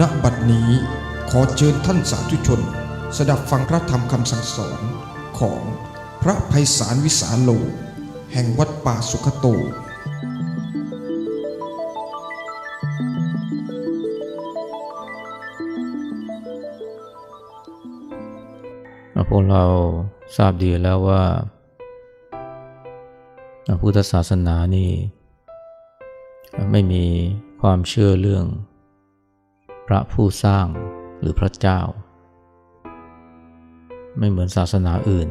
ณบัดนี้ขอเชิญท่านสาธุชน สดับฟังพระธรรมคำสั่งสอนของพระภัยสารวิสาโล แห่งวัดป่าสุขโต พวกเราทราบดีแล้วว่า พุทธศาสนานี่ ไม่มีความเชื่อเรื่อง พระผู้สร้างหรือพระเจ้า ไม่เหมือนศาสนาอื่น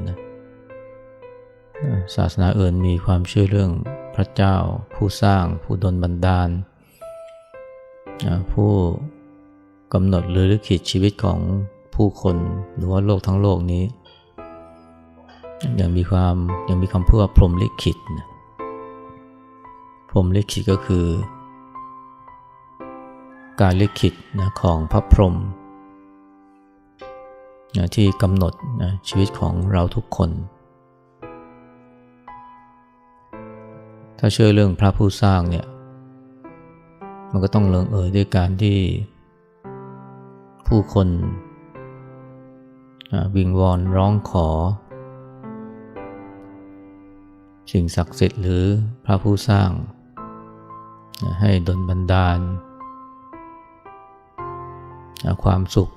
ศาสนาอื่นมีความเชื่อเรื่องพระเจ้า ผู้สร้าง ผู้ดลบันดาล ผู้กำหนดหรือลิขิตชีวิตของผู้คนหรือว่าโลกทั้งโลกนี้ ยังมีความยังมีคำพูดว่าพรหมลิขิตนะพรหมลิขิตก็คือ การลิขิตนะของพระพรหมนะที่กำหนดนะชีวิตของเราทุกคน ถ้าเชื่อเรื่องพระผู้สร้างเนี่ย มันก็ต้องเลิงเอยด้วยการที่ผู้คนวิงวอนร้องขอ สิ่งศักดิ์สิทธิ์หรือพระผู้สร้าง ให้ดลบันดาล ความสุข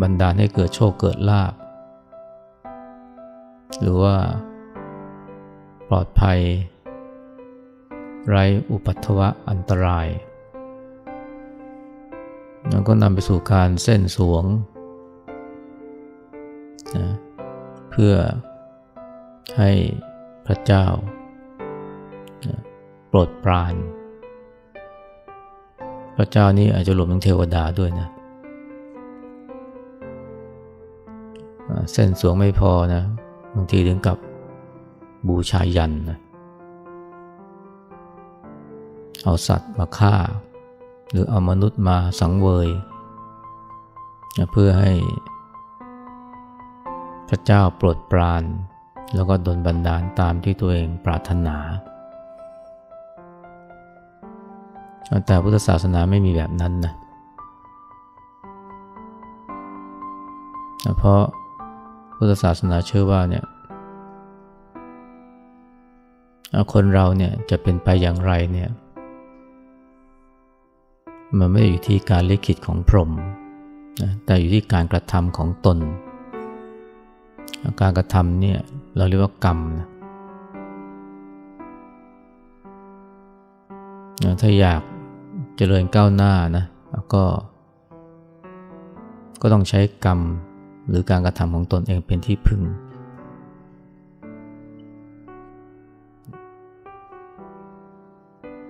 บันดาลให้เกิดโชคเกิดลาบ หรือว่า ปลอดภัย ไรอุปัตวะอันตรายแล้วก็นำไปสู่การเส้นสวงนะเพื่อให้พระเจ้านะโปรดปราน ระเจ้านี้อาจจะรวมถึงเทวดาด้วยนะเส้นสวงไม่พอนะบางทีถึงกับบูชายันนะเอาสัตว์มาฆ่า หรือเอามนุษย์มาสังเวยนะเพื่อให้พระเจ้าโปรดปราน แล้วก็ดลบันดาลตามที่ตัวเองปรารถนา แต่พุทธศาสนาไม่มีแบบนั้นนะเพราะพุทธศาสนาเชื่อว่าเนี่ยคนเราเนี่ยจะเป็นไปอย่างไรเนี่ยมันไม่ได้อยู่ที่การลิขิตของพรหมนะแต่อยู่ที่การกระทำของตน การกระทำเนี่ยเราเรียกว่ากรรมนะถ้าอยาก เจริญก้าวหน้านะก็ ก็ต้องใช้กรรมหรือการกระทำของตนเองเป็นที่พึ่ง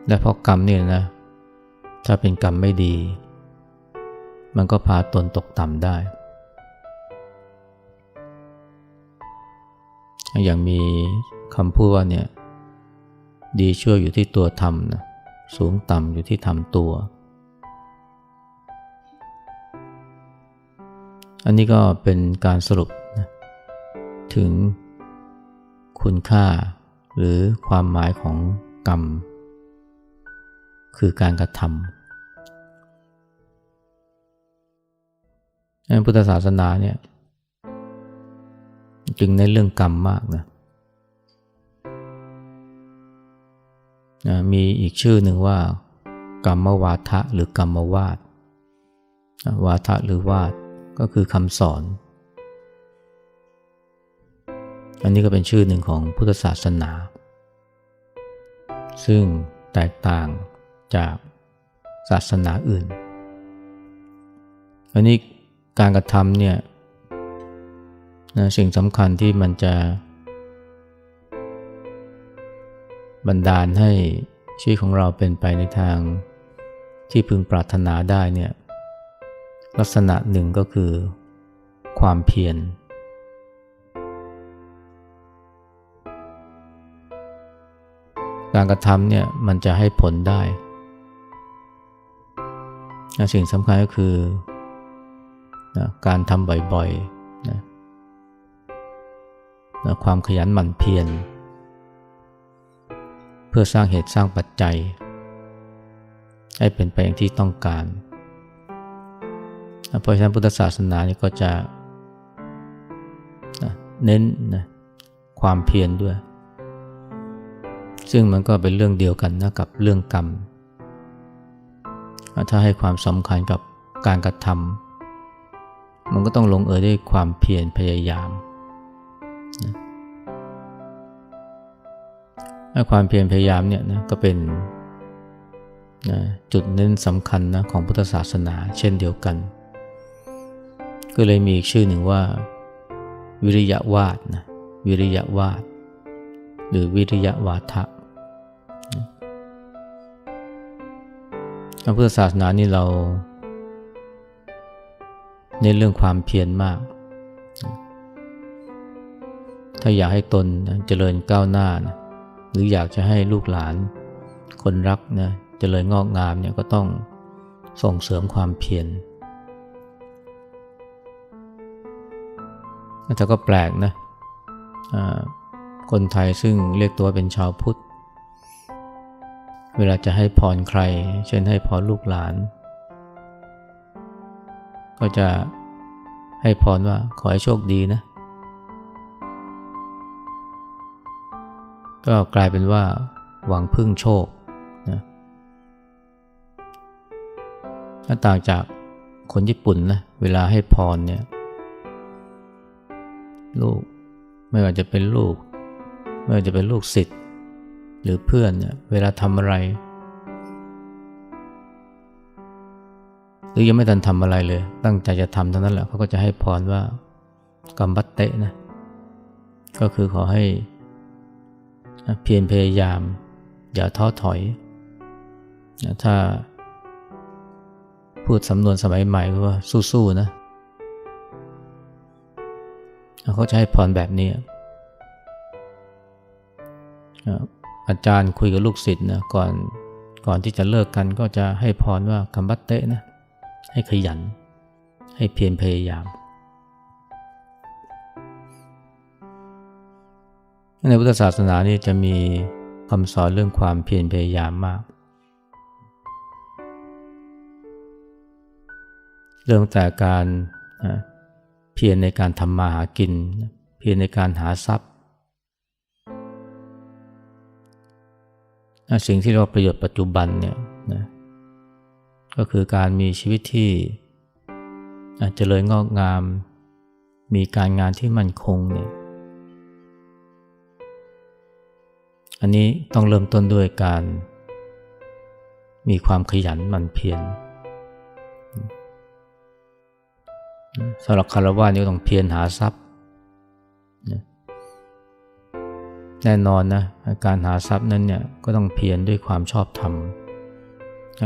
และเพราะกรรมเนี่ยนะ ถ้าเป็นกรรมไม่ดี มันก็พาตนตกต่ำได้ อย่างมีคำพูดว่าเนี่ย ดีชั่วอยู่ที่ตัวทำนะ สูงต่ำอยู่ที่ทำตัว อันนี้ก็เป็นการสรุปนะถึงคุณค่าหรือความหมายของกรรม คือการกระทำพุทธศาสนาเนี่ยจึงในเรื่องกรรมมากนะ มีอีกชื่อหนึ่งว่ากรรมวาทะหรือกรรมวาดวาทะหรือวาดก็คือคำสอน อันนี้ก็เป็นชื่อหนึ่งของพุทธศาสนา ซึ่งแตกต่างจากศาสนาอื่น อันนี้การกระทำเนี่ยนะสิ่งสำคัญที่มันจะ บันดาลให้ชีวิตของเราเป็นไปในทางที่พึงปรารถนาได้เนี่ยลักษณะหนึ่งก็คือความเพียรการกระทำเนี่ยมันจะให้ผลได้ สิ่งสำคัญก็คือนะการทำบ่อยๆนะนะความขยันหมั่นเพียร เพื่อสร้างเหตุสร้างปัจจัย ให้เป็นไปอย่างที่ต้องการ เพราะฉะนั้นพุทธศาสนานี่ก็จะเน้นนะความเพียรด้วย ซึ่งมันก็เป็นเรื่องเดียวกันนะกับเรื่องกรรม ถ้าให้ความสำคัญกับการกระทำมันก็ต้องลงเอยด้วยความเพียรพยายามนะ ความเพียรพยายามเนี่ยนะก็เป็นนะจุดเน้นสำคัญนะของพุทธศาสนาเช่นเดียวกัน ก็เลยมีอีกชื่อหนึ่งว่า วิริยะวาดนะวิริยะวาด หรือวิริยะวาทะพระพุทธศาสนานี่เราเน้นเรื่องความเพียรมาก ถ้าอยากให้ตนเจริญก้าวหน้านะ หรืออยากจะให้ลูกหลานคนรักนะเจริญงอกงามเนี่ยก็ต้องส่งเสริมความเพียรแต่ก็แปลกนะคนไทยซึ่งเรียกตัวเป็นชาวพุทธ เวลาจะให้พรใคร เช่นให้พรลูกหลาน ก็จะให้พรว่าขอให้โชคดีนะ ก็กลายเป็นว่าหวังพึ่งโชคนะถ้าต่างจากคนญี่ปุ่นนะเวลาให้พรเนี่ยลูกไม่ว่าจะเป็นลูก ไม่ว่าจะเป็นลูกศิษย์หรือเพื่อนเนี่ยเวลาทำอะไร หรือยังไม่ทันทำอะไรเลย ตั้งใจจะทำเท่านั้นแหละเขาก็จะให้พรว่ากัมบัตเตะนะก็คือขอให้ เพียรพยายาม อย่าท้อถอยถ้า พูดสำนวนสมัยใหม่ก็ว่าสู้ๆนะเขาจะให้พรแบบนี้อาจารย์คุยกับลูกศิษย์นะก่อนก่อนที่จะเลิกกันก็จะให้พรว่าคัมบัตเตะนะให้ขยัน ให้เพียรพยายาม ในพุทธศาสนานี่จะมีคำสอนเรื่องความเพียรพยายามมาก เรื่องแต่การเพียรในการทำมาหากิน เพียรในการหาทรัพย์ สิ่งที่เราประโยชน์ปัจจุบันเนี่ยนะก็คือการมีชีวิตที่เจริญงอกงาม มีการงานที่มั่นคงเนี่ย อันนี้ต้องเริ่มต้นด้วยการ มีความขยันหมั่นเพียรสำหรับคารวะนี่ต้องเพียรหาทรัพย์ แน่นอนนะการหาทรัพย์นั้นเนี่ยก็ต้องเพียรด้วยความชอบธรรม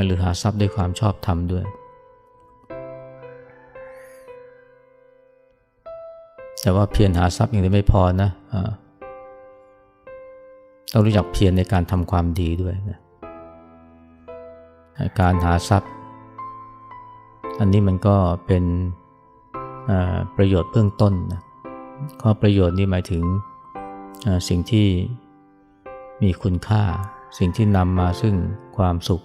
หรือหาทรัพย์ด้วยความชอบธรรมด้วย แต่ว่าเพียรหาทรัพย์อย่างเดียวไม่พอนะ ต้องรู้จักเพียรในการทำความดีด้วยนะการหาทรัพย์ อันนี้มันก็เป็นประโยชน์เบื้องต้นนะข้อประโยชน์นี่หมายถึงสิ่งที่มีคุณค่า สิ่งที่นำมาซึ่งความสุข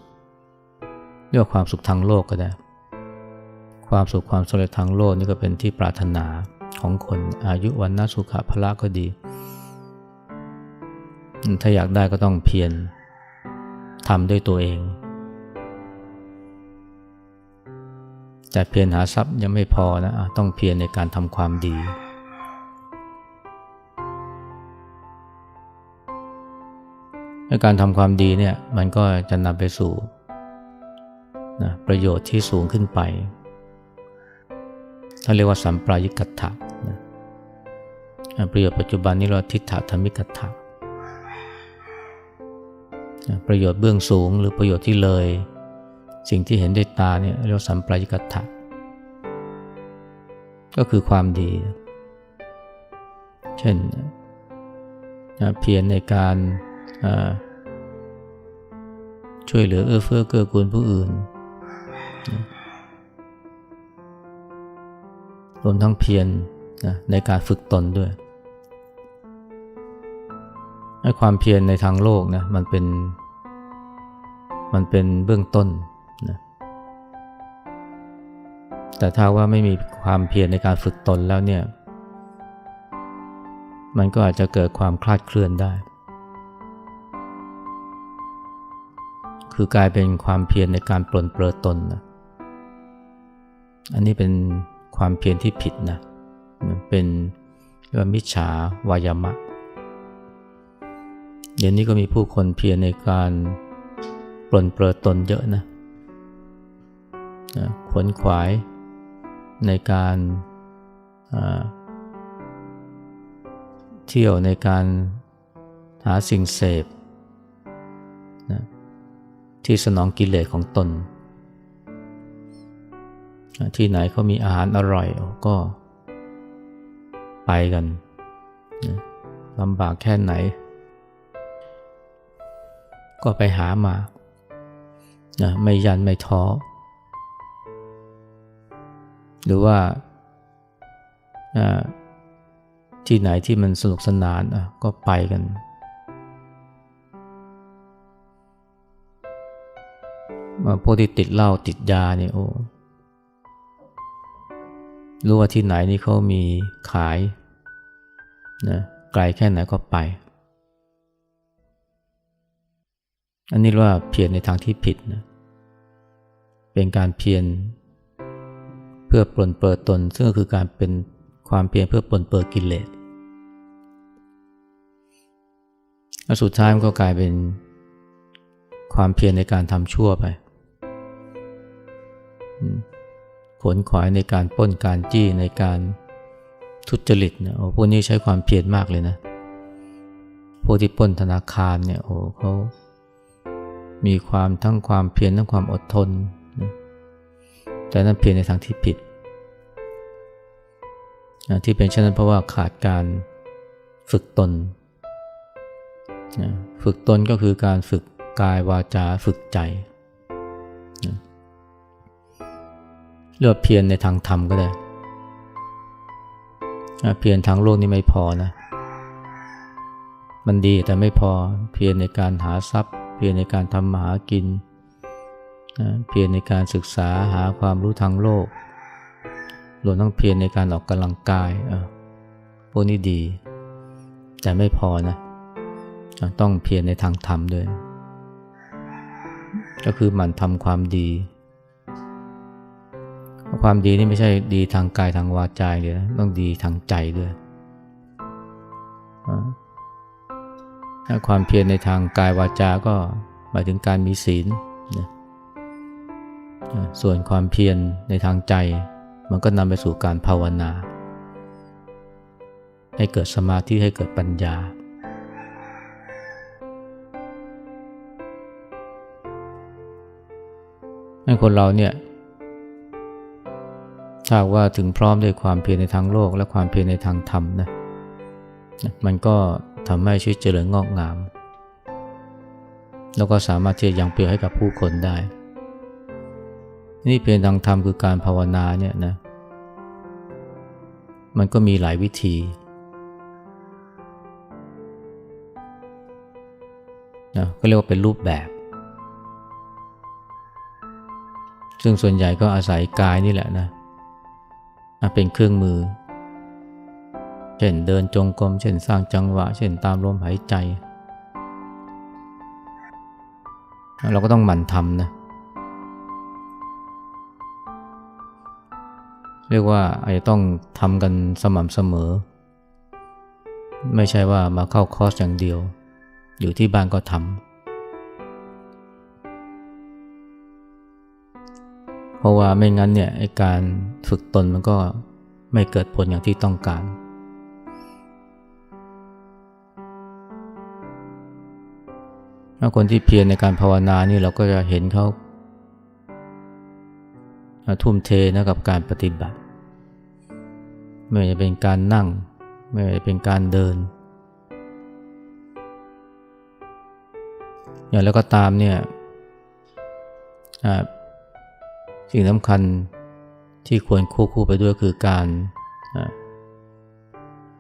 เรียกว่าความสุขทางโลกก็ได้ ความสุขความสำเร็จทางโลกนี่ก็เป็นที่ปรารถนาของคนอายุวันนสุขภละก็ดี ถ้าอยากได้ก็ต้องเพียรทำด้วยตัวเอง แต่เพียรหาทรัพย์ยังไม่พอนะต้องเพียรในการทำความดี การทำความดีเนี่ยมันก็จะนำไปสู่นะประโยชน์ที่สูงขึ้นไปถ้าเรียกว่าสัมปรายิกัตถะนะประโยชน์ปัจจุบันนี้เราทิฏฐธรรมิกัตถะ ประโยชน์เบื้องสูงหรือประโยชน์ที่เลย สิ่งที่เห็นด้วยตาเนี่ยเรียกสัมปรายกัตถะก็คือความดี เช่นเพียรในการช่วยเหลือเอื้อเฟื้อเกื้อกูลผู้อื่น รวมทั้งเพียรในการฝึกตนด้วยให้ความเพียรในทางโลกนะมันเป็น มันเป็นเบื้องต้นนะแต่ถ้าว่าไม่มีความเพียรในการฝึกตนแล้วเนี่ย มันก็อาจจะเกิดความคลาดเคลื่อนได้ คือกลายเป็นความเพียรในการปลนเปลือตนนะอันนี้เป็นความเพียรที่ผิดนะมันเป็นว่ามิจฉาวายามะ เดี๋ยวนี้ก็มีผู้คนเพียรในการ ปลนเปลือตนเยอะนะขวนขวายในการเที่ยวในการหาสิ่งเสพนะที่สนองกิเลสของตน ที่ไหนเขามีอาหารอร่อยก็ไปกันนะลำบากแค่ไหน ก็ไปหามา นะไม่ยันไม่ท้อ หรือว่าที่ไหนที่มันสนุกสนานอะก็ไปกันมาพวกที่ติดเหล้าติดยาเนี่ยโอ้รู้ว่าที่ไหนนี่เขามีขายนะไกลแค่ไหนก็ไป อันนี้ว่าเพียรในทางที่ผิดนะ เป็นการเพียรเพื่อปลนเปิดตน ซึ่งก็คือการเป็นความเพียรเพื่อปลนเปิดกิเลสแล้วสุดท้ายมันก็กลายเป็นความเพียรในการทำชั่วไปขนขวายในการป้นการจี้ในการทุจริตเนี่ยโอ้พวกนี้ใช้ความเพียรมากเลยนะ พวกที่ป้นธนาคารเนี่ยโอ้เขามีความทั้งความเพียรทั้งความอดทน แต่นั่นเพียรในทางที่ผิด ที่เป็นเช่นนั้นเพราะว่าขาดการฝึกตน ฝึกตนก็คือการฝึกกายวาจาฝึกใจเรียกเพียรในทางธรรมก็ได้ เพียรทางโลกนี่ไม่พอนะ มันดีแต่ไม่พอเพียรในการหาทรัพย์ เพียรในการทำมาหากิน นะเพียรในการศึกษาหาความรู้ทางโลกรวมทั้งเพียรในการออกกำลังกายพวกนี้ดี แต่ไม่พอนะ ต้องเพียรในทางธรรมด้วย ก็คือหมั่นทำความดี ความดีนี่ไม่ใช่ดีทางกายทางวาจาเลยนะต้องดีทางใจด้วยถ้าความเพียรในทางกายวาจาก็หมายถึงการมีศีลนะ ส่วนความเพียรในทางใจ มันก็นำไปสู่การภาวนา ให้เกิดสมาธิให้เกิดปัญญา ให้คนเราเนี่ยถ้าว่าถึงพร้อมด้วยความเพียรในทางโลกและความเพียรในทางธรรมนะมันก็ทำให้ชีวิตเจริญงอกงาม แล้วก็สามารถที่จะยังเปรียบให้กับผู้คนได้ นี่เพียรทางธรรมคือการภาวนาเนี่ยนะ มันก็มีหลายวิธี นะก็เรียกว่าเป็นรูปแบบ ซึ่งส่วนใหญ่ก็อาศัยกายนี่แหละนะ เป็นเครื่องมือ เช่นเดินจงกรม เช่นสร้างจังหวะ เช่นตามลมหายใจ เราก็ต้องหมั่นทำนะเเรียกว่าอาจจะต้องทำกันสม่ำเสมอ ไม่ใช่ว่ามาเข้าคอร์สอย่างเดียว อยู่ที่บ้านก็ทำเพราะว่าไม่งั้นเนี่ยไอการฝึกตนมันก็ไม่เกิดผลอย่างที่ต้องการ คนที่เพียรในการภาวนานี่เราก็จะเห็นเขา ทุ่มเทนะกับการปฏิบัติ ไม่ว่าจะเป็นการนั่ง ไม่ว่าจะเป็นการเดิน อย่างแล้วก็ตามเนี่ยสิ่งสำคัญที่ควรควบคู่ไปด้วยคือการ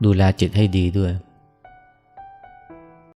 ดูแลจิตให้ดีด้วย